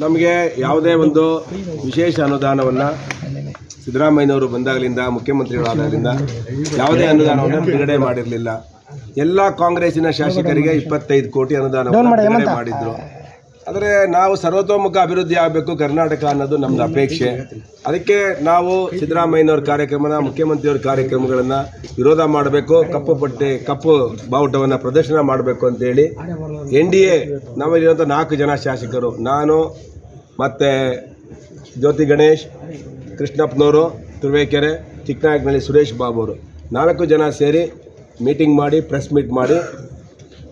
ನಮಗೆ ಯಾವುದೇ ಒಂದು ವಿಶೇಷ ಅನುದಾನವನ್ನು ಸಿದ್ದರಾಮಯ್ಯನವರು ಬಂದಾಗಲಿಂದ ಮುಖ್ಯಮಂತ್ರಿಗಳಾದಾಗಲಿಂದ ಯಾವುದೇ ಅನುದಾನವನ್ನು ಬಿಡುಗಡೆ ಮಾಡಿರಲಿಲ್ಲ. ಎಲ್ಲ ಕಾಂಗ್ರೆಸ್ಸಿನ ಶಾಸಕರಿಗೆ ಇಪ್ಪತ್ತೈದು ಕೋಟಿ ಅನುದಾನವನ್ನು ಬಿಡುಗಡೆ ಮಾಡಿದ್ರು. ಆದರೆ ನಾವು ಸರ್ವತೋಮುಖ ಅಭಿವೃದ್ಧಿ ಆಗಬೇಕು ಕರ್ನಾಟಕ ಅನ್ನೋದು ನಮ್ದು ಅಪೇಕ್ಷೆ. ಅದಕ್ಕೆ ನಾವು ಸಿದ್ದರಾಮಯ್ಯನವ್ರ ಕಾರ್ಯಕ್ರಮನ ಮುಖ್ಯಮಂತ್ರಿಯವ್ರ ಕಾರ್ಯಕ್ರಮಗಳನ್ನು ವಿರೋಧ ಮಾಡಬೇಕು ಕಪ್ಪು ಪಟ್ಟೆ ಕಪ್ಪು ಬಾವುಟವನ್ನು ಪ್ರದರ್ಶನ ಮಾಡಬೇಕು ಅಂತೇಳಿ ಎನ್ ಡಿ ಎ ನಮ್ಮಲ್ಲಿರುವಂಥ ನಾಲ್ಕು ಜನ ಶಾಸಕರು. ನಾನು ಮತ್ತು ಜ್ಯೋತಿ ಗಣೇಶ್ ಕೃಷ್ಣಪ್ಪನವರು ತುರುವೇಕೆರೆ ಚಿಕ್ಕನಾಯಕನಹಳ್ಳಿ ಸುರೇಶ್ ಬಾಬು ಅವರು ನಾಲ್ಕು ಜನ ಸೇರಿ ಮೀಟಿಂಗ್ ಮಾಡಿ ಪ್ರೆಸ್ ಮೀಟ್ ಮಾಡಿ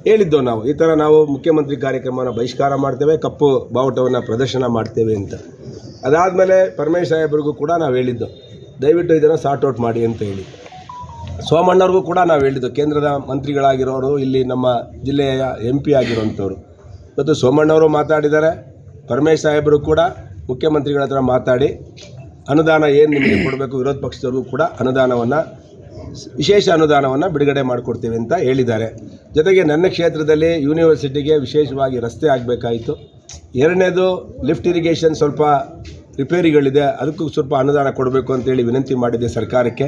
ಹೇಳಿದ್ದು ನಾವು? ಈ ಥರ ನಾವು ಮುಖ್ಯಮಂತ್ರಿ ಕಾರ್ಯಕ್ರಮನ ಬಹಿಷ್ಕಾರ ಮಾಡ್ತೇವೆ, ಕಪ್ಪು ಬಾವುಟವನ್ನು ಪ್ರದರ್ಶನ ಮಾಡ್ತೇವೆ ಅಂತ. ಅದಾದಮೇಲೆ ಪರಮೇಶ್ ಸಾಹೇಬ್ರಿಗೂ ಕೂಡ ನಾವು ಹೇಳಿದ್ದು, ದಯವಿಟ್ಟು ಇದನ್ನು ಸಾರ್ಟ್ ಔಟ್ ಮಾಡಿ ಅಂತ ಹೇಳಿ. ಸೋಮಣ್ಣವ್ರಿಗೂ ಕೂಡ ನಾವು ಹೇಳಿದ್ದು, ಕೇಂದ್ರದ ಮಂತ್ರಿಗಳಾಗಿರೋರು ಇಲ್ಲಿ ನಮ್ಮ ಜಿಲ್ಲೆಯ ಎಂ ಪಿ ಆಗಿರುವಂಥವ್ರು. ಇವತ್ತು ಸೋಮಣ್ಣವರು ಮಾತಾಡಿದ್ದಾರೆ, ಪರಮೇಶ್ ಸಾಹೇಬರು ಕೂಡ ಮುಖ್ಯಮಂತ್ರಿಗಳ ಹತ್ರ ಮಾತಾಡಿ, ಅನುದಾನ ಏನು ನಿಮಗೆ ಕೊಡಬೇಕು, ವಿರೋಧ ಪಕ್ಷದವ್ರಿಗೂ ಕೂಡ ಅನುದಾನವನ್ನು, ವಿಶೇಷ ಅನುದಾನವನ್ನು ಬಿಡುಗಡೆ ಮಾಡಿಕೊಡ್ತೀವಿ ಅಂತ ಹೇಳಿದ್ದಾರೆ. ಜೊತೆಗೆ ನನ್ನ ಕ್ಷೇತ್ರದಲ್ಲಿ ಯೂನಿವರ್ಸಿಟಿಗೆ ವಿಶೇಷವಾಗಿ ರಸ್ತೆ ಆಗಬೇಕಾಯಿತು. ಎರಡನೇದು ಲಿಫ್ಟ್ ಇರಿಗೇಷನ್ ಸ್ವಲ್ಪ ರಿಪೇರಿಗಳಿದೆ. ಅದಕ್ಕೂ ಸ್ವಲ್ಪ ಅನುದಾನ ಕೊಡಬೇಕು ಅಂತೇಳಿ ವಿನಂತಿ ಮಾಡಿದ್ದೆ ಸರ್ಕಾರಕ್ಕೆ.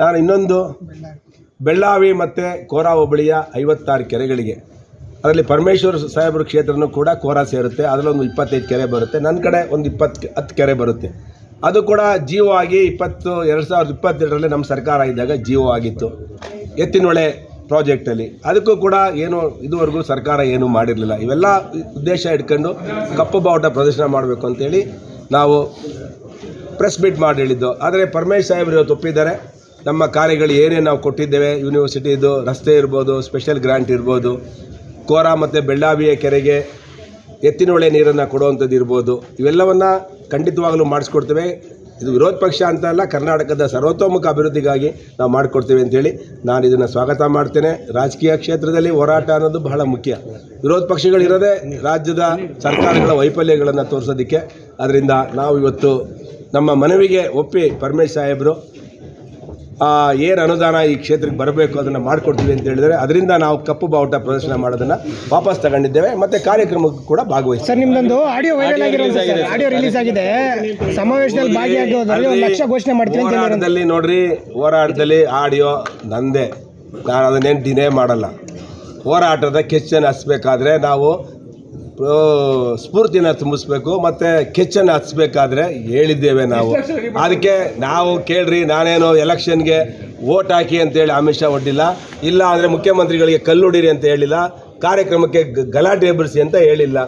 ನಾನು ಇನ್ನೊಂದು ಬೆಳ್ಳಾವಿ ಮತ್ತು ಕೋರಾ ಹೋಬಳಿಯ ಐವತ್ತಾರು ಕೆರೆಗಳಿಗೆ. ಅದರಲ್ಲಿ ಪರಮೇಶ್ವರ ಸಾಹೇಬ್ರ ಕ್ಷೇತ್ರನೂ ಕೂಡ ಕೋರಾ ಸೇರುತ್ತೆ. ಅದರಲ್ಲೊಂದು ಇಪ್ಪತ್ತೈದು ಕೆರೆ ಬರುತ್ತೆ. ನನ್ನ ಕಡೆ ಒಂದು ಇಪ್ಪತ್ತು, ಹತ್ತು ಕೆರೆ ಬರುತ್ತೆ. ಅದು ಕೂಡ ಜಿಒ ಆಗಿ ಇಪ್ಪತ್ತು, ಎರಡು ಸಾವಿರದ ಇಪ್ಪತ್ತೆರಡರಲ್ಲಿ ನಮ್ಮ ಸರ್ಕಾರ ಇದ್ದಾಗ ಜಿಒ ಆಗಿತ್ತು. ಎತ್ತಿನೊಳೆ ಪ್ರಾಜೆಕ್ಟಲ್ಲಿ. ಅದಕ್ಕೂ ಕೂಡ ಏನು ಇದುವರೆಗೂ ಸರ್ಕಾರ ಏನೂ ಮಾಡಿರಲಿಲ್ಲ. ಇವೆಲ್ಲ ಉದ್ದೇಶ ಇಟ್ಕೊಂಡು ಕಪ್ಪು ಬಾವುಟ ಪ್ರದರ್ಶನ ಮಾಡಬೇಕು ಅಂತೇಳಿ ನಾವು ಪ್ರೆಸ್ ಮೀಟ್ ಮಾಡಿ ಹೇಳಿದ್ದು. ಆದರೆ ಪರಮೇಶ್ ಸಾಹೇಬರು ಇವತ್ತು ಒಪ್ಪಿದ್ದಾರೆ. ನಮ್ಮ ಕಾರ್ಯಗಳು ಏನೇನು ನಾವು ಕೊಟ್ಟಿದ್ದೇವೆ, ಯೂನಿವರ್ಸಿಟಿದು ರಸ್ತೆ ಇರ್ಬೋದು, ಸ್ಪೆಷಲ್ ಗ್ರ್ಯಾಂಟ್ ಇರ್ಬೋದು, ಕೋರ ಮತ್ತು ಬೆಳ್ಳಾವಿಯ ಕೆರೆಗೆ ಎತ್ತಿನೊಳೆ ನೀರನ್ನು ಕೊಡುವಂಥದ್ದು ಇರ್ಬೋದು, ಇವೆಲ್ಲವನ್ನು ಖಂಡಿತವಾಗಲೂ ಮಾಡಿಸ್ಕೊಡ್ತೇವೆ. ಇದು ವಿರೋಧ ಪಕ್ಷ ಅಂತ ಅಲ್ಲ, ಕರ್ನಾಟಕದ ಸರ್ವತೋಮುಖ ಅಭಿವೃದ್ಧಿಗಾಗಿ ನಾವು ಮಾಡಿಕೊಡ್ತೇವೆ ಅಂತೇಳಿ ನಾನು ಇದನ್ನು ಸ್ವಾಗತ ಮಾಡ್ತೇನೆ. ರಾಜಕೀಯ ಕ್ಷೇತ್ರದಲ್ಲಿ ಹೋರಾಟ ಅನ್ನೋದು ಬಹಳ ಮುಖ್ಯ. ವಿರೋಧ ಪಕ್ಷಗಳಿರೋದೇ ರಾಜ್ಯದ ಸರ್ಕಾರಗಳ ವೈಫಲ್ಯಗಳನ್ನು ತೋರಿಸೋದಕ್ಕೆ. ಅದರಿಂದ ನಾವು ಇವತ್ತು ನಮ್ಮ ಮನವಿಗೆ ಒಪ್ಪಿ ಪರಮೇಶ್ ಸಾಹೇಬರು ಏನು ಅನುದಾನ ಈ ಕ್ಷೇತ್ರಕ್ಕೆ ಬರಬೇಕು ಅದನ್ನು ಮಾಡಿಕೊಡ್ತೀವಿ ಅಂತ ಹೇಳಿದರೆ ಅದರಿಂದ ನಾವು ಕಪ್ಪು ಬಾವುಟ ಪ್ರದರ್ಶನ ಮಾಡೋದನ್ನು ವಾಪಸ್ ತಗೊಂಡಿದ್ದೇವೆ ಮತ್ತು ಕಾರ್ಯಕ್ರಮಕ್ಕೂ ಕೂಡ ಭಾಗವಹಿಸಿ ಸರ್ ನಿಮ್ದೊಂದು ಆಡಿಯೋ ವೈರಲ್ ಆಗಿರೋದು ಆಡಿಯೋ ರಿಲೀಸ್ ಆಗಿದೆ ಸಮಾವೇಶದಲ್ಲಿ ಭಾಗಿಯಾಗೋದ್ರಲ್ಲಿ ಒಂದು ಲಕ್ಷ ಘೋಷಣೆ ಮಾಡ್ತೀನಿ ಅಂತ ಹೇಳಿದ್ರು. ಹೋರಾಟದಲ್ಲಿ ನೋಡ್ರಿ ಹೋರಾಟದಲ್ಲಿ ಆಡಿಯೋ ನಂದೇ. ನಾನು ಅದನ್ನೇನು ಡಿನೇ ಮಾಡಲ್ಲ. ಹೋರಾಟದ ಕೆಚ್ಚನ್ನು ಹಚ್ಬೇಕಾದ್ರೆ ನಾವು ಸ್ಫೂರ್ತಿನ ತುಂಬಿಸ್ಬೇಕು ಮತ್ತು ಕೆಚ್ಚನ್ನು ಹಚ್ಚಬೇಕಾದ್ರೆ ಹೇಳಿದ್ದೇವೆ ನಾವು. ಅದಕ್ಕೆ ನಾವು ಕೇಳ್ರಿ ನಾನೇನು ಎಲೆಕ್ಷನ್ಗೆ ಓಟ್ ಹಾಕಿ ಅಂತೇಳಿ ಅಮಿತ್ ಶಾ ಒಡ್ಡಿಲ್ಲ ಇಲ್ಲ ಆದರೆ ಮುಖ್ಯಮಂತ್ರಿಗಳಿಗೆ ಕಲ್ಲುಡಿರಿ ಅಂತ ಹೇಳಿಲ್ಲ ಕಾರ್ಯಕ್ರಮಕ್ಕೆ ಗಲಾಟೆ ಎಬ್ಬರಿಸಿ ಅಂತ ಹೇಳಿಲ್ಲ.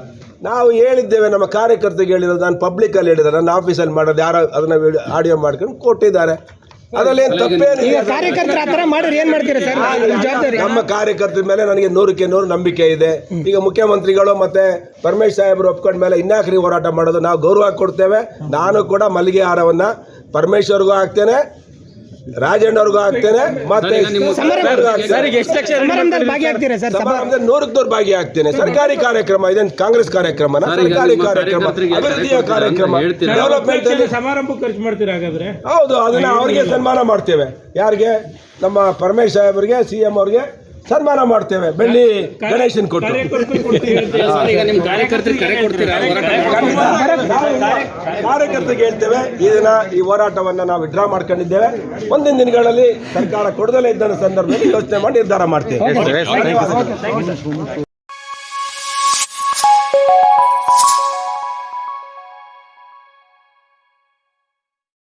ನಾವು ಹೇಳಿದ್ದೇವೆ ನಮ್ಮ ಕಾರ್ಯಕರ್ತರಿಗೆ ಹೇಳಿರೋದು ನಾನು ಪಬ್ಲಿಕಲ್ಲಿ ಹೇಳಿದ್ದಾರೆ ನನ್ನ ಆಫೀಸಲ್ಲಿ ಮಾಡೋದು ಯಾರೋ ಅದನ್ನು ಆಡಿಯೋ ಮಾಡ್ಕೊಂಡು ಕೊಟ್ಟಿದ್ದಾರೆ. ಅದರಲ್ಲಿ ಏನು ತಪ್ಪೇನಿಲ್ಲ ಕಾರ್ಯಕರ್ತರ ಆ ಥರ ಮಾಡಿದ್ರೆ ಏನ್ ಮಾಡ್ತೀರಾ ಸರ್? ಜವಾಬ್ದಾರಿ? ನಮ್ಮ ಕಾರ್ಯಕರ್ತರ ಮೇಲೆ ನನಗೆ ನೂರಕ್ಕೆ ನೂರು ನಂಬಿಕೆ ಇದೆ. ಈಗ ಮುಖ್ಯಮಂತ್ರಿಗಳು ಮತ್ತೆ ಪರಮೇಶ್ ಸಾಹೇಬರು ಒಪ್ಕೊಂಡ ಮೇಲೆ ಇನ್ನಾಕ್ರಿ ಹೋರಾಟ ಮಾಡೋದು ನಾವು ಗೌರವ ಕೊಡ್ತೇವೆ. ನಾನು ಕೂಡ ಮಲ್ಲಿಗೆ ಹಾರವನ್ನ ಪರಮೇಶ್ವರ್ಗೂ ಹಾಕ್ತೇನೆ. ರಾಜಣ್ಣವ್ರಿಗೂ ಹಾಕ್ತೇನೆ ಮತ್ತೆ. ಭಾಗಿ ನೂರಕ್ಕೆ ನೂರು ಭಾಗಿಯಾಗ್ತೇನೆ. ಸರ್ಕಾರಿ ಕಾರ್ಯಕ್ರಮ ಇದೇನು ಕಾಂಗ್ರೆಸ್ ಕಾರ್ಯಕ್ರಮ ಸರ್ಕಾರಿ ಕಾರ್ಯಕ್ರಮ. ಅಭಿವೃದ್ಧಿಯ ಕಾರ್ಯಕ್ರಮ. ಡೆವಲಪ್ಮೆಂಟ್ ಅಲ್ಲಿ ಸಮಾರಂಭ ಖರ್ಚು ಮಾಡ್ತೀರಾ ಹಾಗಾದ್ರೆ? ಹೌದು ಅದನ್ನ ಅವ್ರಿಗೆ ಸನ್ಮಾನ ಮಾಡ್ತೇವೆ. ಯಾರಿಗೆ? ನಮ್ಮ ಪರಮೇಶ್ ಸಾಹೇಬರಿಗೆ ಸಿ ಎಂ ಅವ್ರಿಗೆ ಸನ್ಮಾನ ಮಾಡ್ತೇವೆ. ಬೆಳ್ಳಿ ಗಣೇಶನ್ ಕೊಟ್ಟು. ಈಗ ನಿಮ್ಮ ಕಾರ್ಯಕರ್ತರಿಗೆ ಕರೆ ಕೊಡ್ತೀರಾ? ದಿನ ಕಾರ್ಯಕರ್ತರಿಗೆ ಹೇಳ್ತೇವೆ. ಇದನ್ನ ಈ ಹೋರಾಟವನ್ನು ನಾವು ವಿಡ್ರಾ ಮಾಡ್ಕೊಂಡಿದ್ದೇವೆ. ಮುಂದಿನ ದಿನಗಳಲ್ಲಿ ಸರ್ಕಾರ ಕೊಡದಲ್ಲೇ ಇದ್ದ ಸಂದರ್ಭದಲ್ಲಿ ಯೋಚನೆ ಮಾಡಿ ನಿರ್ಧಾರ ಮಾಡ್ತೇವೆ.